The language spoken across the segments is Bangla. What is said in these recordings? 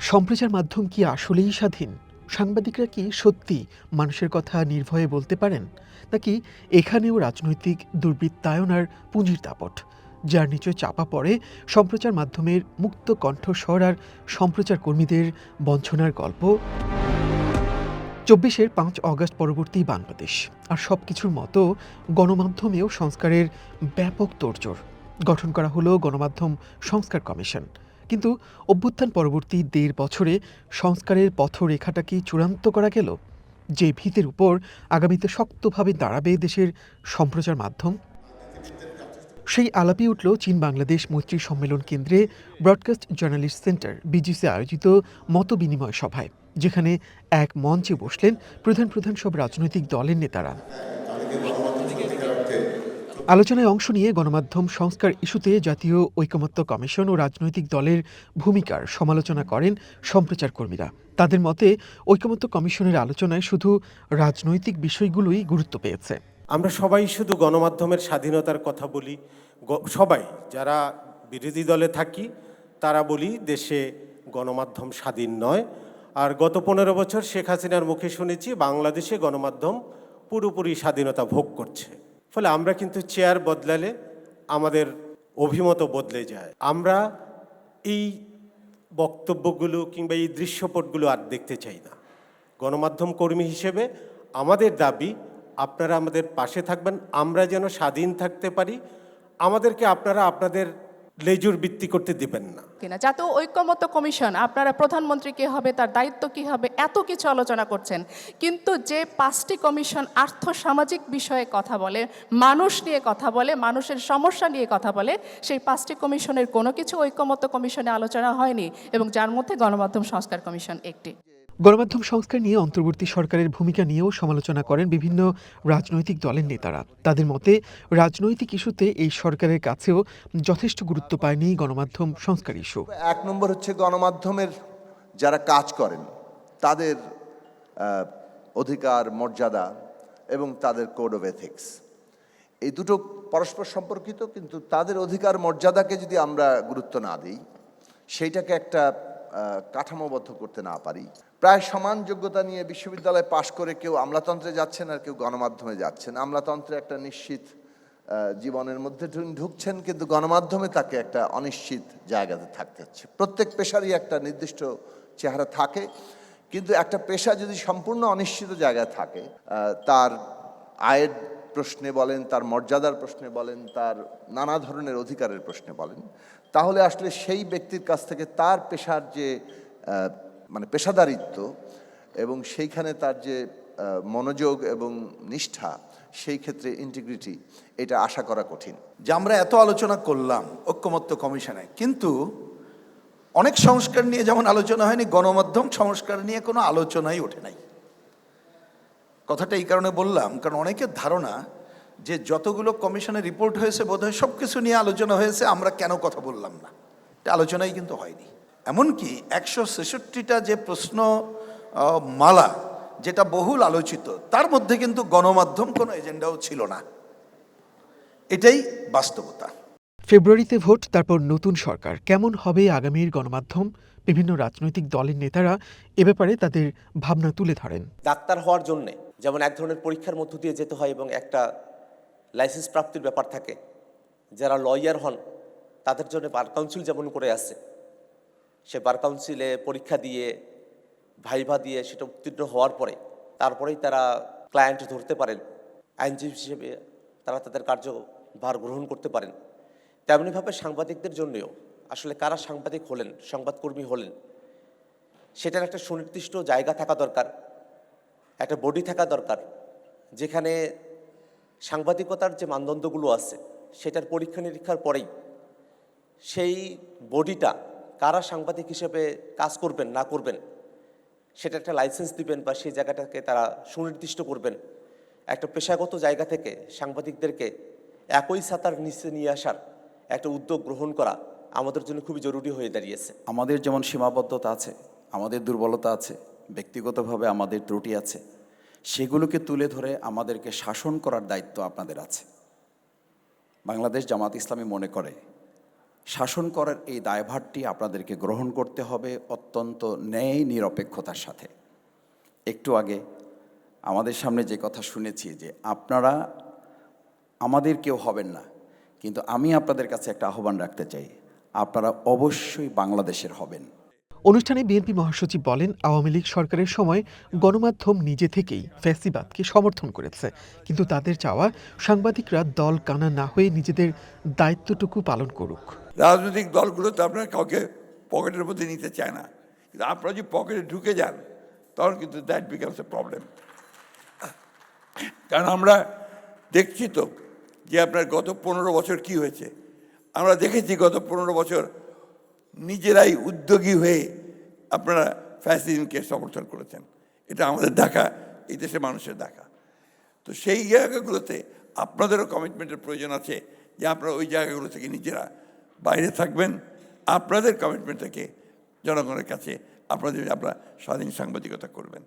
সম্প্রচার মাধ্যম কি আসলেই স্বাধীন? সাংবাদিকরা কি সত্যি মানুষের কথা নির্ভয়ে বলতে পারেন? নাকি এখানেও রাজনৈতিক দুর্বৃত্তায়ন আর পুঁজির দাপট? যার নিচে চাপা পড়ে সম্প্রচার মাধ্যমের মুক্ত কণ্ঠস্বর আর সম্প্রচার কর্মীদের বঞ্চনার গল্প? চব্বিশের পাঁচ অগস্ট পরবর্তী বাংলাদেশ। আর সব কিছুর মতো গণমাধ্যমেও সংস্কারের ব্যাপক তোড়জোড়। গঠন করা হলো গণমাধ্যম সংস্কার কমিশন। কিন্তু অভ্যুত্থান পরবর্তী দেড় বছরে সংস্কারের পথরেখাটা কি চূড়ান্ত করা গেল, যে ভিতের উপর আগামীতে শক্তভাবে দাঁড়াবে দেশের সম্প্রচার মাধ্যম। সেই আলাপি উঠল চীন বাংলাদেশ মৈত্রী সম্মেলন কেন্দ্রে ব্রডকাস্ট জার্নালিস্ট সেন্টার বিজিসি আয়োজিত মত বিনিময় সভায়, যেখানে এক মঞ্চে বসলেন প্রধান প্রধান সব রাজনৈতিক দলের নেতারা। আলোচনায় অংশ নিয়ে গণমাধ্যম সংস্কার ইস্যুতে জাতীয় ঐকমত্য কমিশন ও রাজনৈতিক দলের ভূমিকার সমালোচনা করেন সম্প্রচার কর্মীরা। তাদের মতে, ঐকমত্য কমিশনের আলোচনায় শুধু রাজনৈতিক বিষয়গুলোই গুরুত্ব পেয়েছে। আমরা সবাই শুধু গণমাধ্যমের স্বাধীনতার কথা বলি। সবাই, যারা বিরোধী দলে থাকি, তারা বলি দেশে গণমাধ্যম স্বাধীন নয়। আর গত পনেরো বছর শেখ হাসিনার মুখে শুনেছি, বাংলাদেশে গণমাধ্যম পুরোপুরি স্বাধীনতা ভোগ করছে। ফলে আমরা কিন্তু চেয়ার বদলালে আমাদের অভিমত বদলে যায়। আমরা এই বক্তব্যগুলো কিংবা এই দৃশ্যপটগুলো আর দেখতে চাই না। গণমাধ্যম কর্মী হিসেবে আমাদের দাবি, আপনারা আমাদের পাশে থাকবেন, আমরা যেন স্বাধীন থাকতে পারি। আমাদেরকে আপনারা আপনাদের লেজুর ভিত্তি করতে দিবেন না। কিনা জাতীয় ঐক্যমত্য কমিশন, আপনারা প্রধানমন্ত্রী কে হবে, তার দায়িত্ব কি হবে, এত কিছু আলোচনা করছেন। কিন্তু যে পাঁচটি কমিশন আর্থ সামাজিক বিষয়ে কথা বলে, মানুষ নিয়ে কথা বলে, মানুষের সমস্যা নিয়ে কথা বলে, সেই পাঁচটি কমিশনের কোনো কিছু ঐক্যমত্য কমিশনে আলোচনা হয়নি এবং যার মধ্যে গণমাধ্যম সংস্কার কমিশন একটি। গণমাধ্যম সংস্কার নিয়ে অন্তর্বর্তী সরকারের ভূমিকা নিয়েও সমালোচনা করেন বিভিন্ন রাজনৈতিক দলের নেতারা। তাদের মতে, রাজনৈতিক ইস্যুতে এই সরকারের কাছেও যথেষ্ট গুরুত্ব পায়নি গণমাধ্যম সংস্কার ইস্যু। এক নম্বর হচ্ছে গণমাধ্যমের যারা কাজ করেন, তাদের অধিকার, মর্যাদা এবং তাদের কোড অফ এথিক্স। এই দুটো পরস্পর সম্পর্কিত, কিন্তু তাদের অধিকার, মর্যাদাকে যদি আমরা গুরুত্ব না দিই, সেইটাকে একটা কাঠামোবদ্ধ করতে না পারি প্রায় সমান যোগ্যতা নিয়ে বিশ্ববিদ্যালয়ে পাশ করে কেউ আমলাতন্ত্রে যাচ্ছেন আর কেউ গণমাধ্যমে যাচ্ছেন। আমলাতন্ত্রে একটা নিশ্চিত জীবনের মধ্যে ঢুকছেন কিন্তু গণমাধ্যমে তাকে একটা অনিশ্চিত জায়গাতে থাকতে হচ্ছে। প্রত্যেক পেশারই একটা নির্দিষ্ট চেহারা থাকে, কিন্তু একটা পেশা যদি সম্পূর্ণ অনিশ্চিত জায়গায় থাকে তার আয়ের প্রশ্নে বলেন, তার মর্যাদার প্রশ্নে বলেন, তার নানা ধরনের অধিকারের প্রশ্নে বলেন, তাহলে আসলে সেই ব্যক্তির কাছ থেকে তার পেশার যে মানে পেশাদারিত্ব এবং সেইখানে তার যে মনোযোগ এবং নিষ্ঠা, সেই ক্ষেত্রে ইন্টিগ্রিটি এটা আশা করা কঠিন। যে আমরা এত আলোচনা করলাম, ঐক্যমত্য কমিশনে, কিন্তু অনেক সংস্কার নিয়ে যেমন আলোচনা হয়নি, গণমাধ্যম সংস্কার নিয়ে কোনো আলোচনাই ওঠে নাই। কথাটা এই কারণে বললাম, কারণ অনেকের ধারণা যে যতগুলো কমিশনের রিপোর্ট হয়েছে, বোধহয় সব কিছু নিয়ে আলোচনা হয়েছে, আমরা কেন কথা বললাম না? এটা আলোচনাই কিন্তু হয়নি। এমনকি একশো ছেষট্টিটা যে প্রশ্ন মালা যেটা বহুল আলোচিত তার মধ্যে কিন্তু গণমাধ্যম কোনো এজেন্ডাও ছিল না। এটাই বাস্তবতা। ফেব্রুয়ারিতে ভোট তারপর নতুন সরকার। কেমন হবে আগামীর গণমাধ্যম? বিভিন্ন রাজনৈতিক দলের নেতারা এ ব্যাপারে তাদের ভাবনা তুলে ধরেন। ডাক্তার হওয়ার জন্যে যেমন এক ধরনের পরীক্ষার মধ্য দিয়ে যেতে হয় এবং একটা লাইসেন্স প্রাপ্তির ব্যাপার থাকে যারা লয়ার হন তাদের জন্য বার কাউন্সিল যেমন করে আসছে সে বার কাউন্সিলে পরীক্ষা দিয়ে, ভাইভা দিয়ে সেটা উত্তীর্ণ হওয়ার পরে, তারপরেই তারা ক্লায়েন্ট ধরতে পারেন। আইনজীবী হিসেবে তারা তাদের কার্যভার গ্রহণ করতে পারেন। তেমনিভাবে সাংবাদিকদের জন্যও, আসলে কারা সাংবাদিক হলেন, সংবাদকর্মী হলেন, সেটার একটা সুনির্দিষ্ট জায়গা থাকা দরকার, একটা বডি থাকা দরকার, যেখানে সাংবাদিকতার যে মানদণ্ডগুলো আছে, সেটার পরীক্ষা নিরীক্ষার পরেই সেই বডিটা কারা সাংবাদিক হিসেবে কাজ করবেন, না করবেন, সেটা একটা লাইসেন্স দিবেন বা সেই জায়গাটাকে তারা সুনির্দিষ্ট করবেন। একটা পেশাগত জায়গা থেকে সাংবাদিকদেরকে একই ছাতার নিচে নিয়ে আসার একটা উদ্যোগ গ্রহণ করা আমাদের জন্য খুবই জরুরি হয়ে দাঁড়িয়েছে। আমাদের যেমন সীমাবদ্ধতা আছে, আমাদের দুর্বলতা আছে, ব্যক্তিগতভাবে আমাদের ত্রুটি আছে, সেগুলোকে তুলে ধরে আমাদেরকে শাসন করার দায়িত্ব আপনাদের আছে। বাংলাদেশ জামাত ইসলামী মনে করে শাসন করার এই দায়ভারটি আপনাদেরকে গ্রহণ করতে হবে অত্যন্ত ন্যায় নিরপেক্ষতার সাথে। একটু আগে আমাদের সামনে যে কথা শুনেছি যে আপনারা আমাদের কেউ হবেন না, কিন্তু আমি আপনাদের কাছে একটা আহ্বান রাখতে চাই, আপনারা অবশ্যই বাংলাদেশের হবেন। অনুষ্ঠানে বিএনপি মহাসচিব বলেন, আওয়ামী লীগ সরকারের সময় গণমাধ্যম নিজে থেকেই ফ্যাসিবাদকে সমর্থন করেছে, কিন্তু তাদের চাওয়া সাংবাদিকরা দল কানা না হয়ে নিজেদের দায়িত্বটুকু পালন করুক। রাজনৈতিক দলগুলো তো আপনার কাউকে পকেটের মধ্যে নিতে চায় না। কিন্তু আপনারা যদি পকেটে ঢুকে যান, তখন কিন্তু দ্যাট বিকামস এ প্রবলেম কারণ আমরা দেখছি তো যে আপনার গত পনেরো বছর কি হয়েছে। আমরা দেখেছি গত পনেরো বছর নিজেরাই উদ্যোগী হয়ে আপনারা ফ্যাসিজমকে সমর্থন করেছেন। এটা আমাদের দেখা এই দেশের মানুষের দেখা তো সেই জায়গাগুলোতে আপনাদেরও কমিটমেন্টের প্রয়োজন আছে যে আপনারা ওই জায়গাগুলো থেকে নিজেরা বাইরে থাকবেন। আপনাদের কমিটমেন্ট থেকে জনগণের কাছে আপনাদের আপনারা স্বাধীন সাংবাদিকতা করবেন।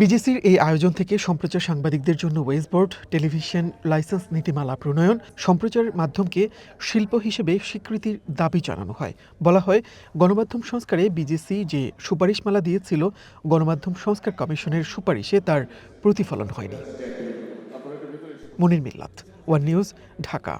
বিজেসির এই আয়োজন থেকে সম্প্রচার সাংবাদিকদের জন্য ওয়েস্টবোর্ড টেলিভিশন লাইসেন্স নীতিমালা প্রণয়ন সম্প্রচার মাধ্যমকে শিল্প হিসেবে স্বীকৃতির দাবি জানানো হয়। বলা হয় গণমাধ্যম সংস্কারে বিজেসি যে সুপারিশমালা দিয়েছিল গণমাধ্যম সংস্কার কমিশনের সুপারিশে তার প্রতিফলন হয়নি। মনির মিল্লাত ওয়ান নিউজ ঢাকা।